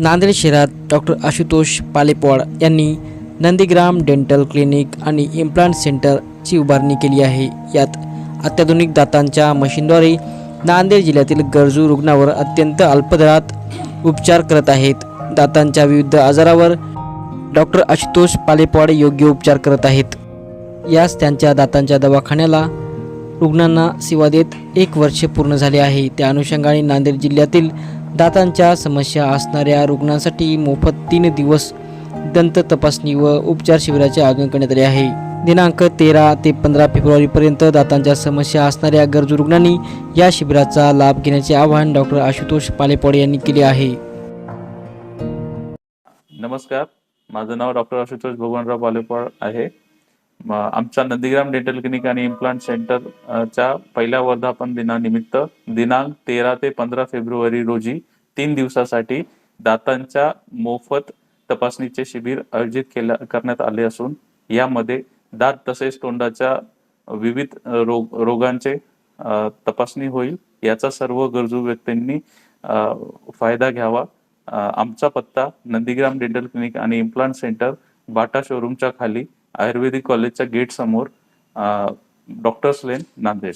नांदेड शहरात डॉक्टर आशुतोष पालेपवाड यांनी Nandigram dental clinic आणि इम्प्लांट सेंटरची उभारणी केली आहे. यात अत्याधुनिक दातांच्या मशीनद्वारे नांदेड जिल्ह्यातील गरजू रुग्णावर अत्यंत अल्पदरात उपचार करत आहेत. दातांच्या विविध आजारावर डॉक्टर आशुतोष पालेपवाड योग्य उपचार करत आहेत. यास त्यांच्या दातांच्या दवाखान्याला रुग्णांना सेवा देत एक वर्ष पूर्ण झाले आहे. त्या अनुषंगाने नांदेड जिल्ह्यातील दातांच्या समस्या असणाऱ्या रुग्णांसाठी मोफत तीन दिवस दंत तपासणी व उपचार शिबिराचे आयोजन करण्यात आले आहे. दिनांक तेरा ते पंधरा फेब्रुवारीपर्यंत दातांच्या समस्या असणाऱ्या गरजू रुग्णांनी या शिबिराचा लाभ घेण्याचे आवाहन डॉक्टर आशुतोष पालेपवाड यांनी केले आहे. नमस्कार. माझं नाव डॉक्टर आशुतोष भगवानराव पालेपाड आहे. आमचा आमच्या नंदीग्राम डेंटल क्लिनिक आणि इम्प्लांट सेंटरच्या पहिल्या वर्धापन दिनानिमित्त दिनांक तेरा ते पंधरा फेब्रुवारी रोजी तीन दिवसासाठी दातांच्या मोफत तपासणीचे शिबिर आयोजित केल्या करण्यात आले असून यामध्ये दात तसेच तोंडाच्या विविध रोग रोगांचे तपासणी होईल. याचा सर्व गरजू व्यक्तींनी फायदा घ्यावा. आमचा पत्ता नंदीग्राम डेंटल क्लिनिक आणि इम्प्लांट सेंटर बाटा शोरूमच्या खाली आयुर्वेदिक कॉलेजच्या गेट समोर डॉक्टर्स लेन नांदेड.